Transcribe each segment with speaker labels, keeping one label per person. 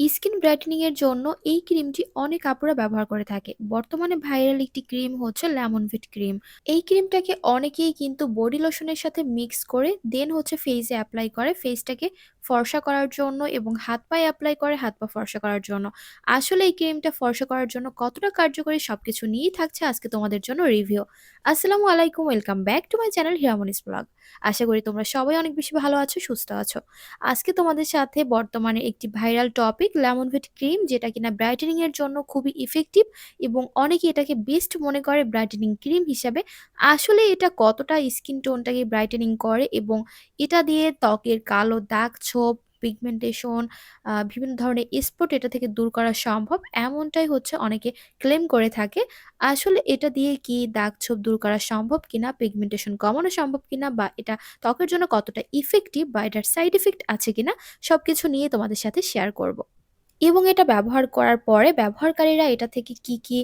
Speaker 1: Skin brightening এর জন্য এই ক্রিমটি অনেক আপুরা ব্যবহার করে থাকে। বর্তমানে ভাইরাল একটি ক্রিম হচ্ছে লেমন ভিট ক্রিম। এই ক্রিমটাকে অনেকেই কিন্তু বডি লোশনের সাথে মিক্স করে দেন হচ্ছে ফেসে অ্যাপ্লাই করে ফেসটাকে ফর্সা করার জন্য এবং হাত পায়ে অ্যাপ্লাই করে হাত পা ফর্সা করার জন্য। আসলে এই ক্রিমটা ফর্সা করার জন্য কতটা কার্যকরী সবকিছু নিয়েই থাকছে আজকে তোমাদের জন্য রিভিউ। আসসালামু আলাইকুম welcome back to my channel Hiramoni's blog. আশা করি তোমরা সবাই অনেক বেশি ভালো আছো, সুস্থ আছো। আজকে তোমাদের সাথে বর্তমানে একটি viral topic lemon vit cream যেটা কিনা ব্রাইটেনিং এর জন্য খুবই ইফেক্টিভ এবং অনেকে এটাকে বেস্ট মনে করে ব্রাইটেনিং ক্রিম হিসাবে। আসলে এটা কতটা স্কিন টোনটাকে ব্রাইটেনিং করে এবং এটা দিয়ে ত্বকের কালো দাগ, ছোপ, পিগমেন্টেশন বিভিন্ন ধরনের স্পট এটা থেকে দূর করা সম্ভব এমনটাই হচ্ছে অনেকে ক্লেম করে থাকে। আসলে এটা দিয়ে কি দাগ ছোপ দূর করা সম্ভব কিনা, পিগমেন্টেশন কমানো সম্ভব কিনা বা এটা ত্বকের জন্য কতটা ইফেক্টিভ বা এটার সাইড ইফেক্ট আছে কিনা সব কিছু নিয়ে তোমাদের সাথে শেয়ার করব। এবং এটা ব্যবহার করার পরে ব্যবহারকারীরা এটা থেকে কি, কি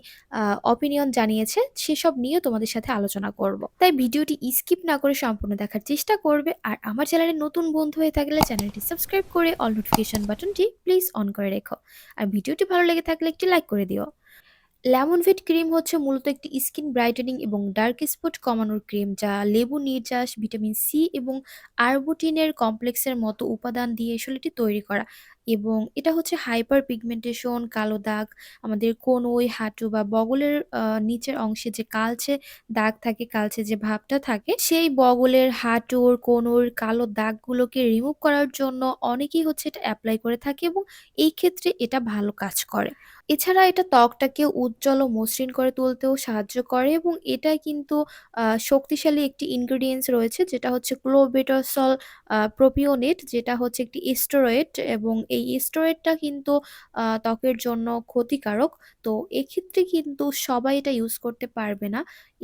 Speaker 1: অপিনিয়ন জানিয়েছে সেসব নিয়েও তোমাদের সাথে আলোচনা করব। তাই ভিডিওটি স্কিপ না করে সম্পূর্ণ দেখার চেষ্টা করবে। আর আমার চ্যানেলে নতুন বন্ধু হয়ে থাকলে চ্যানেলটি সাবস্ক্রাইব করে অল নোটিফিকেশন বাটনটি প্লিজ অন করে রেখো। আর ভিডিওটি ভালো লেগে থাকলে একটি লাইক করে দিও। লেমন ভিট ক্রিম হচ্ছে মূলত একটি স্কিন ব্রাইটেনিং এবং ডার্ক স্পট কমানোর ক্রিম যা লেবু নির্যাস, ভিটামিন সি এবং আরবুটিনের কমপ্লেক্সের মতো উপাদান দিয়ে আসলে এটি তৈরি করা এবং এটা হচ্ছে হাইপার পিগমেন্টেশন, কালো দাগ, আমাদের কনুই, হাঁটু বা বগলের নিচের অংশে যে কালচে দাগ থাকে, কালচে যে ভাবটা থাকে, সেই বগলের, হাঁটুর, কনুর কালো দাগগুলোকে রিমুভ করার জন্য অনেকেই হচ্ছে এটা অ্যাপ্লাই করে থাকে এবং এই ক্ষেত্রে এটা ভালো কাজ করে। এছাড়া এটা ত্বকটাকে উজ্জ্বল ও মসৃণ করে তুলতেও সাহায্য করে এবং এটা কিন্তু শক্তিশালী একটি ইনগ্রিডিয়েন্টস রয়েছে যেটা হচ্ছে ক্লোবেটাসল প্রোপিওনেট যেটা হচ্ছে একটি স্টেরয়েড এবং এই স্টেরয়েডটা কিন্তু ত্বকের জন্য ক্ষতিকারক। তো এক্ষেত্রে কিন্তু সবাই এটা ইউজ করতে পারবে না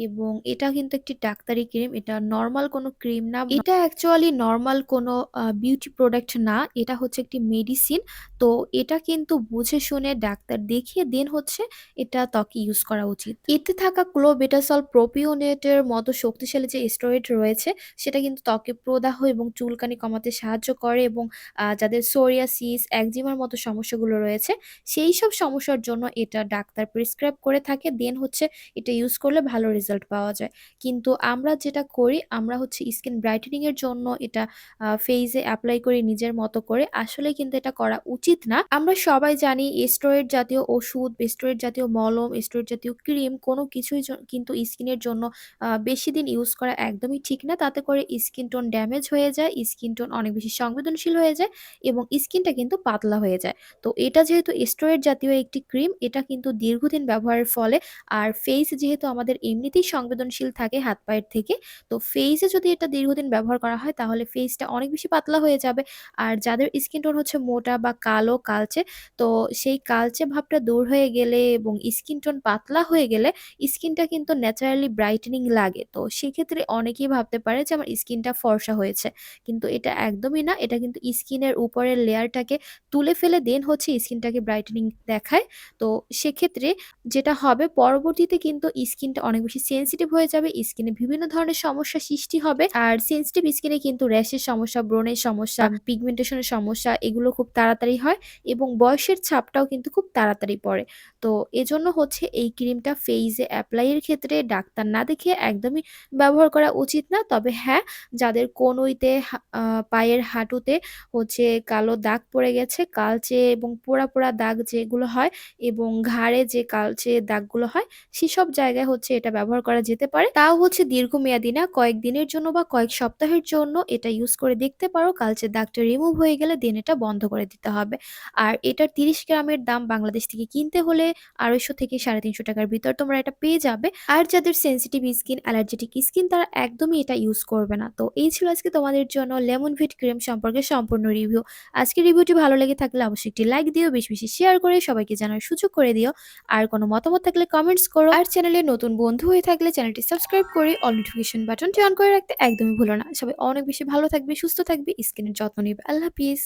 Speaker 1: এবং এটা কিন্তু একটি ডাক্তারি ক্রিম। এটা নর্মাল কোনো ক্রিম না। এটা অ্যাকচুয়ালি নর্মাল কোনো বিউটি প্রোডাক্ট না। এটা হচ্ছে একটি মেডিসিন। তো এটা কিন্তু বুঝে শুনে ডাক্তার দেখিয়ে দেন হচ্ছে এটা ত্বকে ইউজ করা উচিত। এতে থাকা ক্লোবেটাসল প্রোপিওনেটের মতো শক্তিশালী যে স্টেরয়েড রয়েছে সেটা কিন্তু ত্বকে প্রদাহ এবং চুলকানি কমাতে সাহায্য করে এবং যাদের সোরিয়াসিস, একজিমার মতো সমস্যাগুলো রয়েছে সেইসব সমস্যার জন্য এটা ডাক্তার প্রেসক্রাইব করে থাকে। দেন হচ্ছে এটা ইউজ করলে ভালো রেজাল্ট পাওয়া যায়। কিন্তু আমরা যেটা করি আমরা হচ্ছে স্কিন ব্রাইটেনিং এর জন্য এটা আ ফেইসে এপ্লাই করি নিজের মতো করে। আসলে কিন্তু এটা করা উচিত না। আমরা সবাই জানি স্টেরয়েড জাতীয় ওষুধ, স্টেরয়েড জাতীয় মলম, স্টেরয়েড জাতীয় ক্রিম কোনো কিছুই কিন্তু স্কিনের জন্য বেশি দিন ইউজ করা একদমই ঠিক না। তাতে করে স্কিন টোন ড্যামেজ হয়ে যায়, স্কিন টোন অনেক বেশি সংবেদনশীল হয়ে যায় এবং স্কিনটা কিন্তু পাতলা হয়ে যায়। তো এটা যেহেতু স্টেরয়েড জাতীয় একটি ক্রিম এটা কিন্তু দীর্ঘদিন ব্যবহারের ফলে আর ফেইস যেহেতু আমাদের এমনিতেই সংবেদনশীল থাকে হাত পায়ের থেকে, তো ফেসে যদি এটা দীর্ঘদিন ব্যবহার করা হয় তাহলে ফেইসটা অনেক বেশি পাতলা হয়ে যাবে। আর যাদের স্কিন টোন হচ্ছে মোটা বা কালো, কালচে তো সেই কালচে ভাবটা দূর হয়ে গেলে এবং স্কিন টোন পাতলা হয়ে গেলে স্কিনটা কিন্তু ন্যাচারালি ব্রাইটেনিং লাগে। তো সেক্ষেত্রে অনেকেই ভাবতে পারে যে আমার স্কিনটা ফর্সা হয়েছে। কিন্তু এটা একদমই না। এটা কিন্তু স্কিনের উপরের লেয়ারটাকে তুলে ফেলে দেন হচ্ছে স্কিনটাকে ব্রাইটেনিং দেখায়। তো সেক্ষেত্রে যেটা হবে পরবর্তীতে কিন্তু স্কিনটা অনেক বেশি সেনসিটিভ হয়ে যাবে। স্কিনে বিভিন্ন ধরনের সমস্যা সৃষ্টি হবে। আর সেনসিটিভ স্কিনে কিন্তু র‍্যাশের সমস্যা, ব্রণের সমস্যা, পিগমেন্টেশন এর সমস্যা এগুলো খুব তাড়াতাড়ি হয় এবং বয়সের ছাপটাও কিন্তু খুব তাড়াতাড়ি পড়ে। তো এজন্য হচ্ছে এই ক্রিমটা ফেইসে এপ্লাই এর ক্ষেত্রে ডাক্তার না দেখিয়ে একদমই ব্যবহার করা উচিত না। তবে হ্যাঁ, যাদের কনুইতে পায়ের হাঁটুতে হচ্ছে কালো দাগ পড়ে গেছে, কালচে এবং পোড়া, পোড়া দাগ যেগুলো হয় এবং ঘাড়ে যে কালচে দাগগুলো হয় সেসব জায়গায় হচ্ছে এটা ব্যবহার করা যেতে পারে। তাও হচ্ছে দীর্ঘমেয়াদী না কয়েকদিনের জন্য বা কয়েক সপ্তাহের জন্য এটা ইউজ করে দেখতে পারো। কালচে দাগটা রিমুভ হয়ে গেলে দেন এটা বন্ধ করে দিতে হবে। আর এটার ৩০ গ্রামের দাম বাংলাদেশ থেকে কিনতে হলে ৳২৫০ থেকে সাড়ে তিনশো টাকার ভিতর তোমরা এটা পেয়ে যাবে। আর যাদের সেনসিটিভ স্কিন, অ্যালার্জেটিক স্কিন তারা একদমই এটা ইউজ করবে না। তো এই ছিল আজকে তোমাদের জন্য লেমন ভিট ক্রিম সম্পর্কে সম্পূর্ণ রিভিউ। আজকে রিভিউটি ভালো লেগে থাকলে অবশ্যই একটি লাইক দিও, বেশি, বেশি শেয়ার করে সবাইকে জানার সুযোগ করে দিও। আর কোনো মতামত থাকলে কমেন্টস করো। আর চ্যানেলে নতুন বন্ধু হয়ে থাকলে চ্যানেলটি সাবস্ক্রাইব করে অল নোটিফিকেশন বাটনটি অন করে রাখতে একদমই ভুলো না। সবাই অনেক বেশি ভালো থাকবে, সুস্থ থাকবে, স্কিনের যত্ন নেবে আল্লাহ হাফিজ।